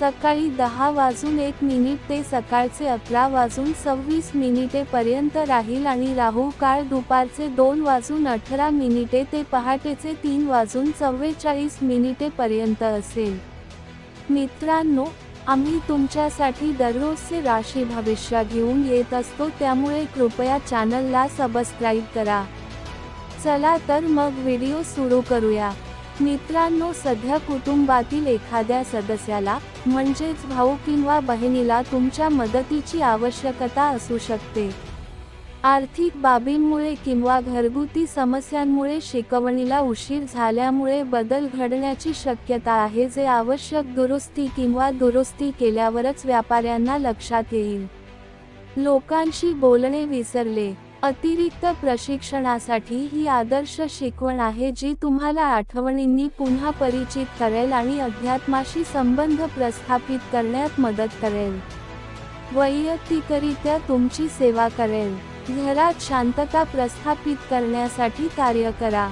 सकाळी दहा वाजून एक मिनिट ते सकाळचे अकरा वाजून सव्वीस मिनिटे पर्यंत राहील आणि राहू काळ दुपारचे दोन वाजून अठरा मिनिटे ते पहाटेचे तीन वाजून चव्वेचाळीस मिनिटे पर्यंत असेल. मित्रांनो आम्ही तुमच्यासाठी दररोजचे राशी भविष्य घेऊन येत असतो त्यामुळे कृपया चॅनलला सबस्क्राईब करा. चला तर मग व्हिडिओ सुरू करूया. मित्रांनो सध्या कुटुंबातील एखाद्या सदस्याला म्हणजेच भाऊ किंवा बहिणीला तुमच्या मदतीची आवश्यकता असू शकते. आर्थिक बाबींमुळे किंवा घरगुती समस्यांमुळे शिकवणीला उशीर झाल्यामुळे बदल घडण्याची शक्यता आहे जे आवश्यक दुरुस्ती किंवा दुरुस्ती केल्यावरच व्यापाऱ्यांना लक्षात येईल. लोकांशी बोलणे विसरले. अतिरिक्त प्रशिक्षणासाठी ही आदर्श शिकवण आहे जी तुम्हाला आठवणींनी पुन्हा परिचित करेल आणि अध्यात्माशी संबंध प्रस्थापित करण्यात मदत करेल. वैयक्तिकरित्या तुमची सेवा करेल. घरात शांतता प्रस्थापित करण्यासाठी कार्य करा.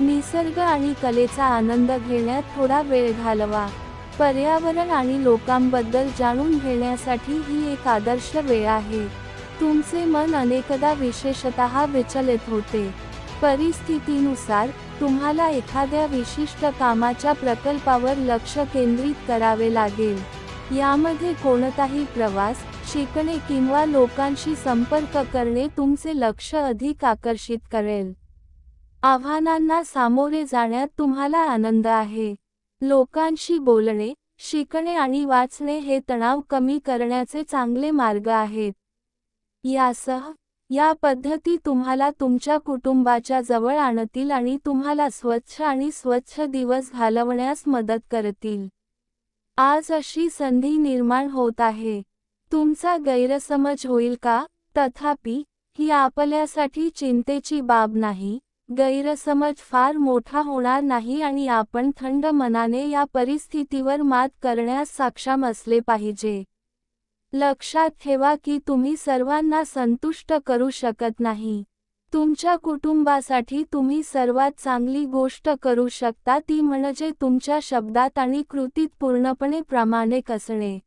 निसर्ग आणि कलेचा आनंद घेण्यात थोडा वेळ घालवा. पर्यावरण आणि लोकांबद्दल जाणून घेण्यासाठी ही एक आदर्श वेळ आहे. तुमचे मन अनेकदा विशेषतः विचलित होते. परिस्थितीनुसार तुम्हाला एखाद्या विशिष्ट कामाच्या प्रकल्पावर लक्ष केंद्रित करावे लागेल. यामध्ये कोणताही प्रवास शिकणे किंवा लोकांशी संपर्क करणे तुमचे लक्ष अधिक आकर्षित करेल. आव्हानांना सामोरे जाण्यात तुम्हाला आनंद आहे. लोकांशी बोलणे शिकणे आणि वाचणे हे तणाव कमी करण्याचे चांगले मार्ग आहेत. यासह या पद्धती तुम्हाला तुमच्या कुटुंबाच्या जवळ आणतील आणि तुम्हाला स्वच्छ आणि स्वच्छ दिवस घालवण्यास मदत करतील. आज अशी संधी निर्माण होत आहे. तुमचा गैरसमज होईल का? तथापि ही आपल्यासाठी चिंतेची बाब नाही. गैरसमज फार मोठा होणार नाही आणि आपण थंड मनाने या परिस्थितीवर मात करण्यास सक्षम असले पाहिजे. लक्षात ठेवा की तुम्ही सर्वांना संतुष्ट करू शकत नाही. तुमच्या कुटुंबासाठी तुम्ही सर्वात चांगली गोष्ट करू शकता ती म्हणजे तुमच्या शब्दात आणि कृतीत पूर्णपणे प्रामाणिक असणे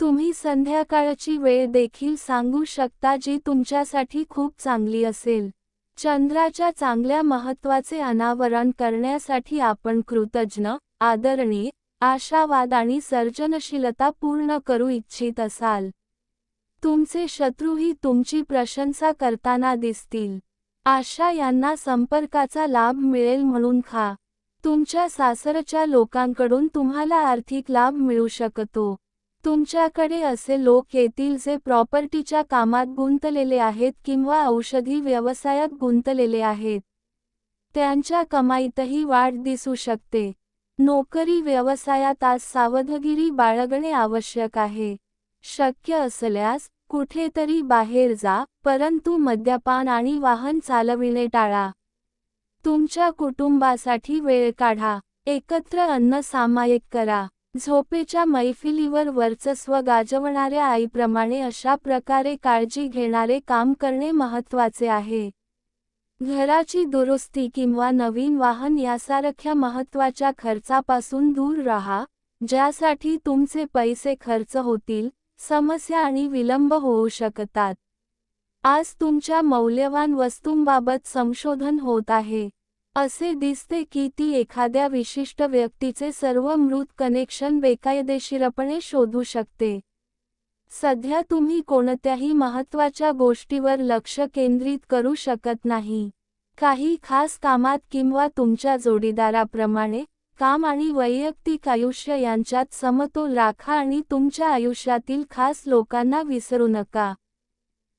तुम्ही संध्याकाळची वेळ देखील सांगू शकता जी तुमच्यासाठी खूप चांगली असेल. चंद्राच्या चांगल्या महत्त्वाचे अनावरण करण्यासाठी आपण कृतज्ञ आदरणीय आशावाद आणि सर्जनशीलता पूर्ण करू इच्छित असाल. तुमचे शत्रूही तुमची प्रशंसा करताना दिसतील. आशा यांना संपर्काचा लाभ मिळेल म्हणून खा. तुमच्या सासरच्या लोकांकडून तुम्हाला आर्थिक लाभ मिळू शकतो. तुमच्याकडे असे लोक येतील जे प्रॉपर्टीच्या कामात गुंतलेले आहेत किंवा औषधी व्यवसायात गुंतलेले आहेत. त्यांच्या कमाईतही वाढ दिसू शकते. नोकरी व्यवसायात आज सावधगिरी बाळगणे आवश्यक आहे. शक्य असल्यास कुठेतरी बाहेर जा परंतु मद्यपान आणि वाहन चालविणे टाळा. तुमच्या कुटुंबासाठी वेळ काढा. एकत्र अन्न सामायिक करा. झोपेच्या मैफिलीवर वर्चस्व गाजवणाऱ्या आईप्रमाणे अशा प्रकारे काळजी घेणारे काम करणे महत्त्वाचे आहे. घराची दुरुस्ती किंवा नवीन वाहन यासारख्या महत्त्वाच्या खर्चापासून दूर राहा ज्यासाठी तुमचे पैसे खर्च होतील समस्या आणि विलंब होऊ शकतात. आज तुमच्या मौल्यवान वस्तूंबाबत संशोधन होत आहे. असे दिसते की ती एखाद्या विशिष्ट व्यक्तीचे सर्व मृत कनेक्शन बेकायदेशीरपणे शोधू शकते. सध्या तुम्ही कोणत्याही महत्त्वाच्या गोष्टीवर लक्ष केंद्रित करू शकत नाही. काही खास कामात किंवा तुमच्या जोडीदाराप्रमाणे काम आणि वैयक्तिक आयुष्य यांच्यात समतोल राखा आणि तुमच्या आयुष्यातील खास लोकांना विसरू नका.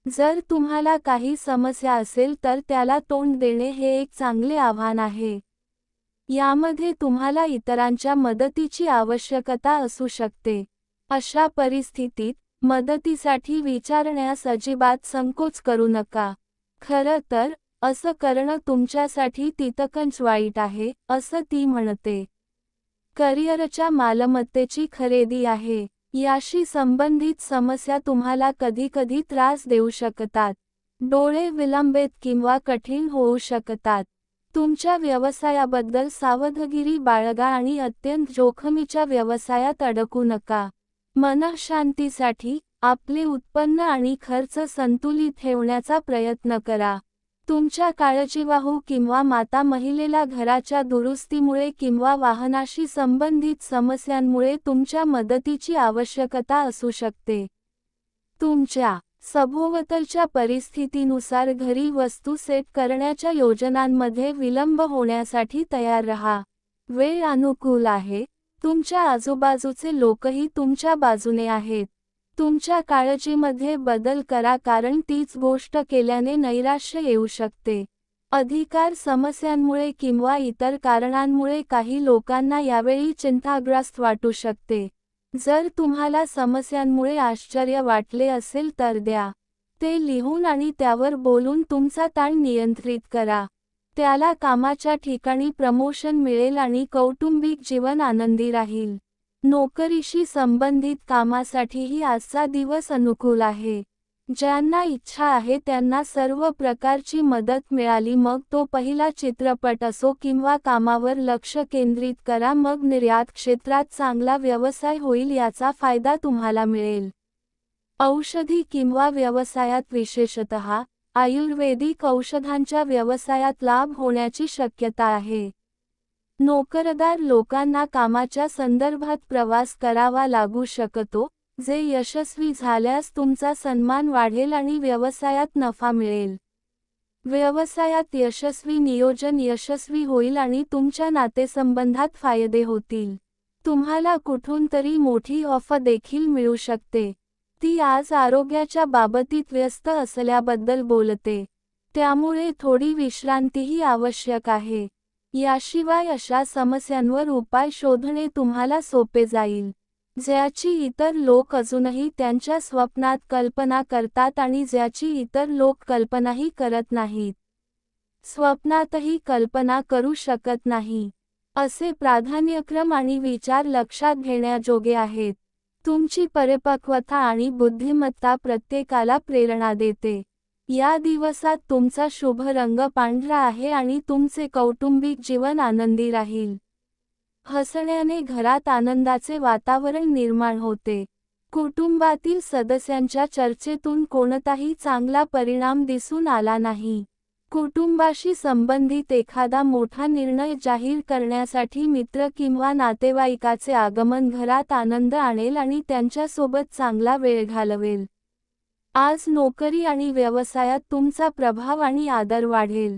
जर तुम्हाला काही समस्या असेल तर त्याला तोंड देणे हे एक चांगले आव्हान आहे. यामध्ये तुम्हाला इतरांच्या मदतीची आवश्यकता असू शकते. अशा परिस्थितीत मदतीसाठी विचारण्यास अजिबात संकोच करू नका. खरं तर असं करणं तुमच्यासाठी तितकंच वाईट आहे असं ती म्हणते. करिअरच्या मालमत्तेची खरेदी आहे याशी संबंधित समस्या तुम्हाला कधीकधी त्रास देऊ शकतात. डोळे विलंबित किंवा कठीण होऊ शकतात. तुमच्या व्यवसायाबद्दल सावधगिरी बाळगा आणि अत्यंत जोखमीच्या व्यवसायात अडकू नका. मनःशांतीसाठी आपले उत्पन्न आणि खर्च संतुलित ठेवण्याचा प्रयत्न करा. तुमच्या काळजीवाहू किंवा माता महिलेला घराच्या दुरुस्तीमुळे किंवा वाहनाशी संबंधित समस्यांमुळे तुमच्या मदतीची आवश्यकता असू शकते. तुमच्या सभोवतलच्या परिस्थितीनुसार घरी वस्तू सेट करण्याच्या योजनांमध्ये विलंब होण्यासाठी तयार रहा. वेळ अनुकूल आहे. तुमच्या आजूबाजूचे लोकही तुमच्या बाजूने आहेत. तुमच्या काळजीमध्ये बदल करा कारण तीच गोष्ट केल्याने नैराश्य येऊ शकते. अधिकार समस्यांमुळे किंवा इतर कारणांमुळे काही लोकांना यावेळी चिंताग्रस्त वाटू शकते. जर तुम्हाला समस्यांमुळे आश्चर्य वाटले असेल तर द्या. ते लिहून आणि त्यावर बोलून तुमचा ताण नियंत्रित करा. त्याला कामाच्या ठिकाणी प्रमोशन मिळेल आणि कौटुंबिक जीवन आनंदी राहील. नोकरीशी संबंधित कामासाठीही आजचा दिवस अनुकूल आहे. ज्यांना इच्छा आहे त्यांना सर्व प्रकारची मदत मिळाली मग तो पहिला चित्रपट असो किंवा कामावर लक्ष केंद्रित करा मग निर्यात क्षेत्रात चांगला व्यवसाय होईल याचा फायदा तुम्हाला मिळेल. औषधी किंवा व्यवसायात विशेषतः आयुर्वेदिक औषधांच्या व्यवसायात लाभ होण्याची शक्यता आहे. नोकरदार लोकांना कामाच्या संदर्भात प्रवास करावा लागू शकतो जे यशस्वी झाल्यास तुमचा सन्मान वाढेल आणि व्यवसायात नफा मिळेल. व्यवसायात यशस्वी नियोजन यशस्वी होईल आणि तुमच्या नातेसंबंधात फायदे होतील. तुम्हाला कुठून तरी मोठी ऑफर देखील मिळू शकते. ती आज आरोग्याच्या बाबतीत व्यस्त असल्याबद्दल बोलते. त्यामुळे थोडी विश्रांतीही आवश्यक आहे. याशिवाय अशा समस्यांवर उपाय शोधणे तुम्हाला सोपे जाईल. ज्याची इतर लोक अजूनही त्यांच्या स्वप्नात कल्पना करतात आणि ज्याची इतर लोक कल्पनाही करत नाहीत. स्वप्नातही कल्पना करू शकत नाही. असे प्राधान्यक्रम आणि विचार लक्षात घेण्याजोगे आहेत. तुमची परिपक्वता आणि बुद्धिमत्ता प्रत्येकाला प्रेरणा देते. या दिवसात तुमचा शुभ रंग पांढरा आहे आणि तुमचे कौटुंबिक जीवन आनंदी राहील. हसण्याने घरात आनंदाचे वातावरण निर्माण होते. कुटुंबातील सदस्यांच्या चर्चेतून कोणताही चांगला परिणाम दिसून आला नाही. कुटुंबाशी संबंधित एखादा मोठा निर्णय जाहीर करण्यासाठी मित्र किंवा नातेवाईकाचे आगमन घरात आनंद आणेल आणि त्यांच्यासोबत चांगला वेळ घालवेल. आज नोकरी आणि व्यवसायात तुमचा प्रभाव आणि आदर वाढेल.